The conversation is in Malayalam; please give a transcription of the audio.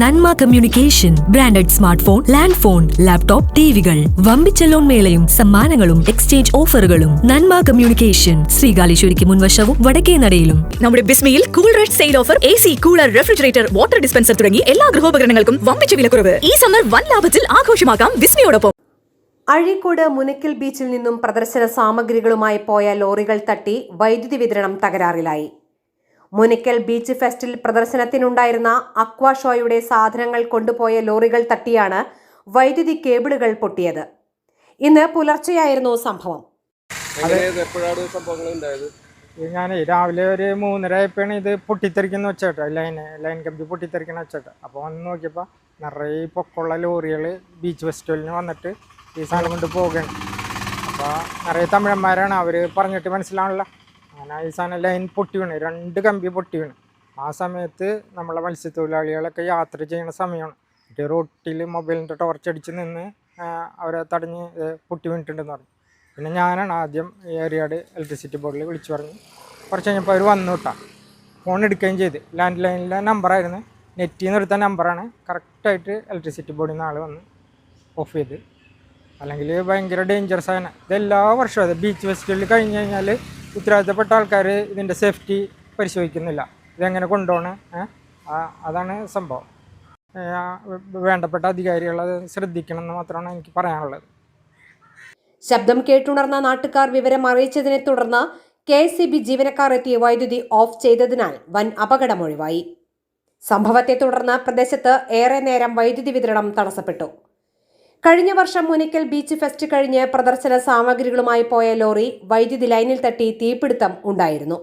Nanma communication branded smart phone land phone laptop ടിവികൾ. വമ്പിച്ച ലോൺ മേളയും സമ്മാനങ്ങളും എക്സ്ചേഞ്ച് ഓഫറുകളും. നന്മ കമ്മ്യൂണിക്കേഷൻ ശ്രീകാലേശ്വരിക്ക് മുൻവശവും വടക്കേ നടയിലും. നമ്മുടെ ബിസ്മയിൽ cool red sale offer A C cooler refrigerator water dispenser തുടങ്ങി എല്ലാ ഗൃഹോപകരണങ്ങൾക്കും വമ്പിച്ച വിലക്കുറവ്. ഈ സമ്മർ വൻ ലാഭത്തിൽ ആഘോഷമാക്കാം ബിസ്മിയോടൊപ്പം. അഴീക്കോട് മുനക്കൽ ബീച്ചിൽ നിന്നും പ്രദർശന സാമഗ്രികളുമായി പോയ ലോറികൾ തട്ടി വൈദ്യുതി വിതരണം തകരാറിലായി. മുനക്കൽ ബീച്ച് ഫെസ്റ്റിൽ പ്രദർശനത്തിനുണ്ടായിരുന്ന അക്വാ ഷോയുടെ സാധനങ്ങൾ കൊണ്ടുപോയ ലോറികൾ തട്ടിയാണ് വൈദ്യുതി കേബിളുകൾ പൊട്ടിയത്. ഇന്ന് പുലർച്ചെയായിരുന്നു സംഭവം. ഞാൻ രാവിലെ ഒരു മൂന്നര ആയപ്പോഴാണ് ഇത് പൊട്ടിത്തെറിക്കുന്ന വെച്ചേട്ടോ ലൈൻ ലൈൻ കമ്പി പൊട്ടിത്തെറിക്കുന്ന വെച്ചേട്ടോ. അപ്പോൾ വന്ന് നോക്കിയപ്പോൾ നിറയെ പൊക്കമുള്ള ലോറികൾ ബീച്ച് ഫെസ്റ്റിവലിന് വന്നിട്ട് ഈ സാധനം കൊണ്ട് പോകുകയാണ് അപ്പോൾ നിറയെ തമിഴന്മാരാണ് അവർ പറഞ്ഞിട്ട് മനസ്സിലാവണില്ല. അങ്ങനെ ഈ സാധനം ലൈൻ പൊട്ടി വീണ് രണ്ട് കമ്പി പൊട്ടി വീണ് ആ സമയത്ത് നമ്മളെ മത്സ്യത്തൊഴിലാളികളൊക്കെ യാത്ര ചെയ്യുന്ന സമയമാണ് ഒരു റോട്ടിൽ മൊബൈലിന്റെ ടോർച്ച് അടിച്ച് നിന്ന് അവരെ തടഞ്ഞ് പൊട്ടി വീണിട്ടുണ്ടെന്ന് പറഞ്ഞു. പിന്നെ ഞാനാണ് ആദ്യം ഈ ഏറിയാട് ഇലക്ട്രിസിറ്റി ബോർഡിൽ വിളിച്ചു പറഞ്ഞു കുറച്ച് കഴിഞ്ഞപ്പോൾ അവർ വന്നു വിട്ടാ ഫോൺ എടുക്കുകയും ചെയ്ത്. ലാൻഡ് ലൈനിലെ നമ്പറായിരുന്നു നെറ്റിൽ നിന്ന് എടുത്ത നമ്പറാണ് കറക്റ്റായിട്ട് ഇലക്ട്രിസിറ്റി ബോർഡിൽ നിന്ന് ആൾ വന്ന് ഓഫ് ചെയ്ത്. അല്ലെങ്കിൽ ഭയങ്കര ഡേഞ്ചറസ് ആണ് ഇത് എല്ലാ വർഷവും അതെ. ബീച്ച് ഫെസ്റ്റിവലിൽ കഴിഞ്ഞ് കഴിഞ്ഞാൽ ഉത്തരവാദിത്തപ്പെട്ട ആൾക്കാർ ഇതിന്റെ സേഫ്റ്റി പരിശോധിക്കുന്നില്ല. ഇതെങ്ങനെ കൊണ്ടുപോകണം? അതാണ് സംഭവം. വേണ്ടപ്പെട്ട അധികാരികൾ അത് ശ്രദ്ധിക്കണം എന്ന് മാത്രമാണ് എനിക്ക് പറയാനുള്ളത്. ശബ്ദം കേട്ടുണർന്ന നാട്ടുകാർ വിവരം അറിയിച്ചതിനെ തുടർന്ന് കെ എസ് സി ബി ജീവനക്കാർ എത്തിയ വൈദ്യുതി ഓഫ് ചെയ്തതിനാൽ വൻ അപകടമൊഴിവായി സംഭവത്തെ തുടർന്ന് പ്രദേശത്ത് ഏറെ നേരം വൈദ്യുതി വിതരണം തടസ്സപ്പെട്ടു. കഴിഞ്ഞ വർഷം മുനിക്കൽ ബീച്ച് ഫെസ്റ്റ് കഴിഞ്ഞ് പ്രദർശന സാമഗ്രികളുമായി പോയ ലോറി വൈദ്യുതി ലൈനിൽ തട്ടി തീപിടുത്തം ഉണ്ടായിരുന്നു